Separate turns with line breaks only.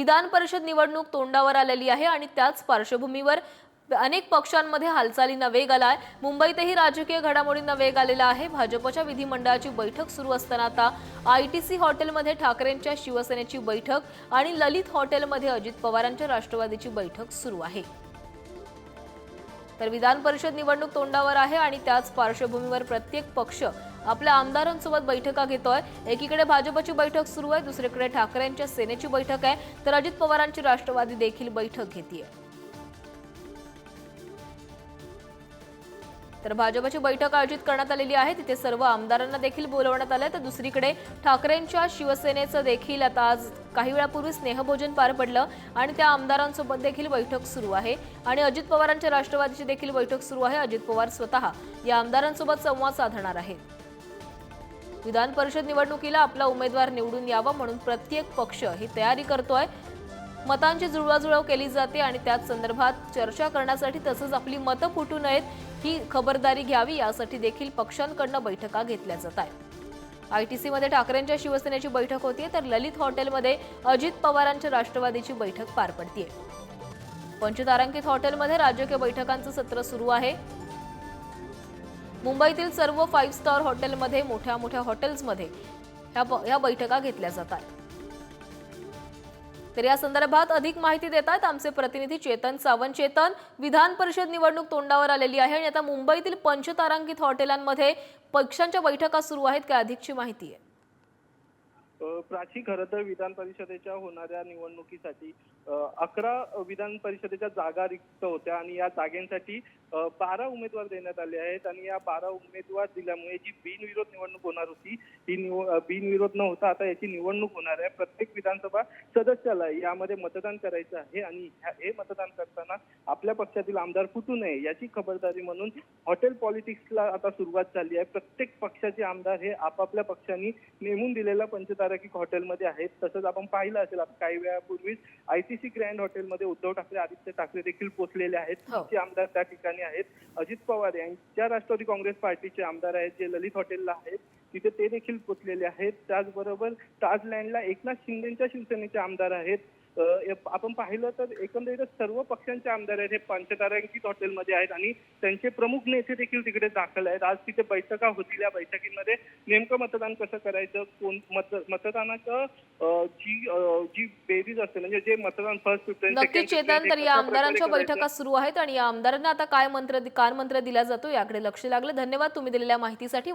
विधान परिषद निवडणूक तोंडावर आलेली आहे आणि त्याच पार्श्वभूमीवर अनेक पक्षांमध्ये हालचालींना वेग आलाय. मुंबईतही राजकीय घडामोडींना वेग आलेला आहे. भाजपच्या विधिमंडळाची बैठक सुरू असताना आता आय टी सी हॉटेलमध्ये ठाकरेंच्या शिवसेनेची बैठक आणि ललित हॉटेलमध्ये अजित पवारांच्या राष्ट्रवादीची बैठक सुरू आहे. तर विधान परिषद निवडणूक तोंडावर आहे आणि त्याच पार्श्वभूमीवर प्रत्येक पक्ष आपल्या आमदारांसोबत बैठका घेतोय. एकीकडे भाजपची बैठक सुरू आहे दुसरीकडे ठाकरेंच्या सेनेची बैठक आहे. तर अजित पवारांची राष्ट्रवादी देखील बैठक घेतीये. तर भाजपची बैठक आयोजित करण्यात आलेली आहे. तिथे सर्व आमदारांना देखील बोलवण्यात आलं तर दुसरीकडे ठाकरेंच्या शिवसेनेचं देखील आता आज काही वेळापूर्वी स्नेहभोजन पार पडलं आणि त्या आमदारांसोबत देखील बैठक सुरू आहे. आणि अजित पवारांच्या राष्ट्रवादीची देखील बैठक सुरू आहे. अजित पवार स्वतः या आमदारांसोबत संवाद साधणार आहेत. विधान परिषद निवडणुकीला आपला उमेदवार निवडून यावा म्हणून प्रत्येक पक्ष ही तयारी करतोय. मतांची जुळवाजुळव केली जाते आणि त्याच संदर्भात चर्चा करण्यासाठी तसंच आपली मतं फुटू नयेत ही खबरदारी घ्यावी यासाठी देखील पक्षांकडनं बैठका घेतल्या जात आहेत. आयटीसीमध्ये ठाकरेंच्या शिवसेनेची बैठक होतीये तर ललित हॉटेलमध्ये अजित पवारांच्या राष्ट्रवादीची बैठक पार पडतीये. पंचतारांकित हॉटेलमध्ये राजकीय बैठकांचं सत्र सुरू आहे. मुंबईतील सर्व फाईव्ह स्टार हॉटेलमध्ये मोठ्या मोठ्या हॉटेल्समध्ये ह्या ब- ह्या बैठका घेतल्या जातात. तर या संदर्भात अधिक माहिती देत आहेत आमचे प्रतिनिधी चेतन सावंत. चेतन विधान परिषद निवडणूक तोंडावर आलेली आहे आणि आता मुंबईतील पंचतारांकित हॉटेलांमध्ये पक्षांच्या बैठका सुरू आहेत काय अधिकची माहिती आहे?
प्राची खरं तर विधान परिषदेच्या होणाऱ्या निवडणुकीसाठी अकरा विधान परिषदेच्या जागा रिक्त होत्या आणि या जागेंसाठी बारा उमेदवार देण्यात आले आहेत आणि या बारा उमेदवार दिल्यामुळे जी बिनविरोध निवडणूक होणार होती ही निव बिनविरोध न होता आता याची निवडणूक होणार आहे. प्रत्येक विधानसभा सदस्याला यामध्ये मतदान करायचं आहे आणि हे मतदान करताना आपल्या पक्षातील आमदार फुटू नये याची खबरदारी म्हणून हॉटेल पॉलिटिक्सला आता सुरुवात झाली आहे. प्रत्येक पक्षाचे आमदार हे आपापल्या पक्षांनी नेमून दिलेला पंचतार पंचताराकिक हॉटेलमध्ये आहेत. तसंच आपण पाहिलं असेल आता काही वेळापूर्वीच आयटीसी ग्रँड हॉटेलमध्ये उद्धव ठाकरे आदित्य ठाकरे देखील पोहोचलेले आहेत.
हो.
तुमचे आमदार त्या ठिकाणी आहेत. अजित पवार यांच्या राष्ट्रवादी काँग्रेस पार्टीचे आमदार आहेत जे ललित हॉटेलला आहेत. तिथे ते देखील पोचलेले आहेत. त्याचबरोबर ताजलँडला एकनाथ शिंदेच्या शिवसेनेचे आमदार आहेत. आपण पाहिलं तर एकंदरीत सर्व पक्षांचे आमदार आहेत हे पंचतारांकित हॉटेलमध्ये आहेत आणि त्यांचे प्रमुख नेते देखील तिकडे दाखल आहेत. आज तिथे बैठका होतील. या बैठकीमध्ये नेमकं मतदान कसं करायचं? कोण मत मतदानाचं जी जी बेरीज असते म्हणजे जे मतदान फर्स्ट प्रिफरन्स
नक्की चेतन तर या आमदारांच्या बैठका सुरू आहेत आणि या आमदारांना आता काय मंत्र काय मंत्र दिला जातो याकडे लक्ष लागलं. धन्यवाद तुम्ही दिलेल्या माहितीसाठी.